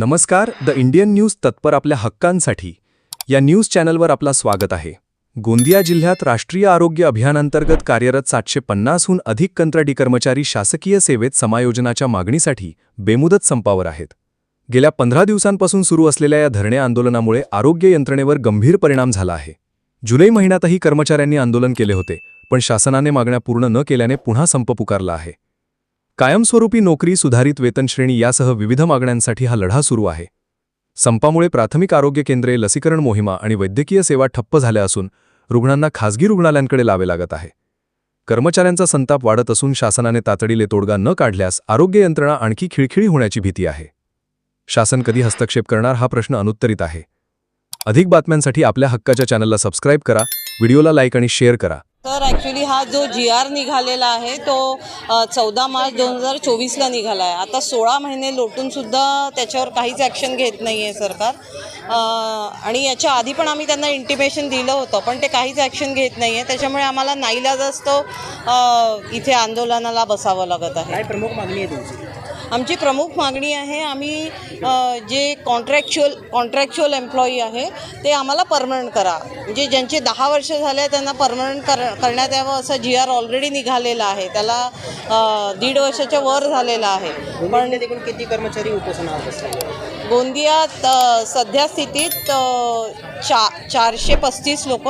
नमस्कार the Indian news तत्पर आपल्या हक्कांसाठी. या न्यूज चॅनलवर आपला स्वागत आहे. गोंदिया जिल्ह्यात राष्ट्रीय आरोग्य अभियानांतर्गत कार्यरत सातशे पन्नासहून अधिक कंत्राटी कर्मचारी शासकीय सेवेत समायोजनाच्या मागणीसाठी बेमुदत संपावर आहेत. गेल्या पंधरा दिवसांपासून सुरू असलेल्या या धरणे आंदोलनामुळे आरोग्य यंत्रणेवर गंभीर परिणाम झाला आहे. जुलै महिन्यातही कर्मचाऱ्यांनी आंदोलन केले होते पण शासनाने मागण्या पूर्ण न केल्याने पुन्हा संप पुकारला आहे. कायमस्वरूपी नोकरी सुधारित वेतनश्रेणी यासह विविध मागण्यांसाठी हा लढा सुरू आहे. संपामुळे प्राथमिक आरोग्य केंद्रे लसीकरण मोहिमा आणि वैद्यकीय सेवा ठप्प झाल्या असून रुग्णांना खासगी रुग्णालयांकडे लावे लागत आहे. कर्मचाऱ्यांचा संताप वाढत असून शासनाने तातडीले तोडगा न काढल्यास आरोग्य यंत्रणा आणखी खिळखिळी होण्याची भीती आहे. शासन कधी हस्तक्षेप करणार हा प्रश्न अनुत्तरित आहे. अधिक बातम्यांसाठी आपल्या हक्काच्या चॅनलला सबस्क्राईब करा व्हिडिओला लाईक आणि शेअर करा. तर ॲक्च्युली हा जो जी आर निघालेला आहे तो चौदा मार्च दोन हजार चोवीसला निघाला आहे. आता सोळा महिने लोटूनसुद्धा त्याच्यावर काहीच ॲक्शन घेत नाही आहे सरकार आणि याच्या आधी पण आम्ही त्यांना इंटिमेशन दिलं होतं पण ते काहीच ॲक्शन घेत नाही आहे त्याच्यामुळे आम्हाला नाईलाज असतो इथे आंदोलनाला बसावं लागत आहे. प्रमुख मागणी आहे तुमची? आमची प्रमुख मागणी आहे आम्ही जे कॉन्ट्रॅक्च्युअल कॉन्ट्रॅक्च्युअल एम्प्लॉई आहे ते आम्हाला परमनंट करा. म्हणजे ज्यांचे दहा वर्ष झाले त्यांना परमनंट कर करण्यात यावं असं जी आर ऑलरेडी निघालेलं आहे. त्याला दीड वर्षाच्या वर झालेलं आहे. पण एकूण किती कर्मचारी उपोषणावर बसले गोंदियात सध्या स्थितीत चा चारशे पस्तीस लोक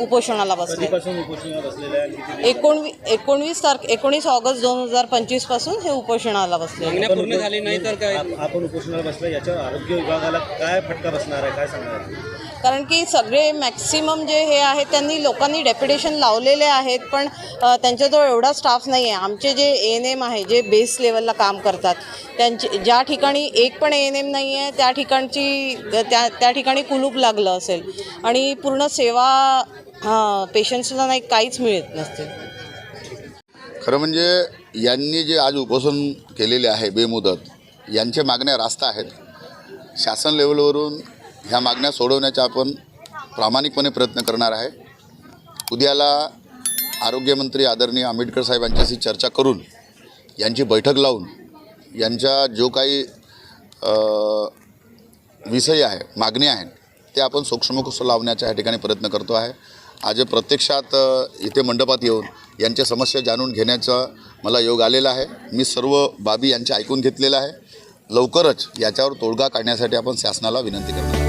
उपोषणाला बसले. कधीपासून बसलेले आहे एकोणवी एकोणवीस तारखे एकोणीस ऑगस्ट दोन हजार पंचवीसपासून हे उपोषणाला बसले. पूर्ण झाली नाही तर काय? आपण उपोषणावर बसलं याच्यावर आरोग्य विभागाला काय फटका बसणार आहे? काय सांगणार आहे? कारण की सगळे मॅक्सिमम जे हे आहेत त्यांनी लोकांनी डेप्युटेशन लावलेले आहेत पण त्यांच्याजवळ एवढा स्टाफ नाही आहे आमचे जे ए एन एम आहे जे बेस लेवलला काम करतात त्यांचे ज्या ठिकाणी एक पण ए एन एम नाही आहे त्या ठिकाणची त्या त्या ठिकाणी कुलूप लागलं असेल. आणि पूर्ण सेवा पेशंट्सला नाही काहीच मिळत नसते. खरं म्हणजे यांनी जे आज उपोषण केलेले आहे बेमुदत यांच्या मागण्या रास्त आहेत. शासन लेवलवरून ह्या मागण्या सोडवण्याचा आपण प्रामाणिकपणे प्रयत्न करणार आहे. उद्याला आरोग्यमंत्री आदरणीय आंबेडकर साहेबांच्याशी चर्चा करून यांची बैठक लावून यांच्या जो काही विषय आहे मागणी आहेत ते आपण सूक्ष्म लावण्याच्या या ठिकाणी प्रयत्न करतो आहे. आज प्रत्यक्षात इथे मंडपात येऊन यांच्या समस्या जाणून घेण्याचा मला योग आलेला आहे. मी सर्व बाबी यांच्या ऐकून घेतलेलं आहे. लवकरच याच्यावर तोडगा काढण्यासाठी आपण शासनाला विनंती करणार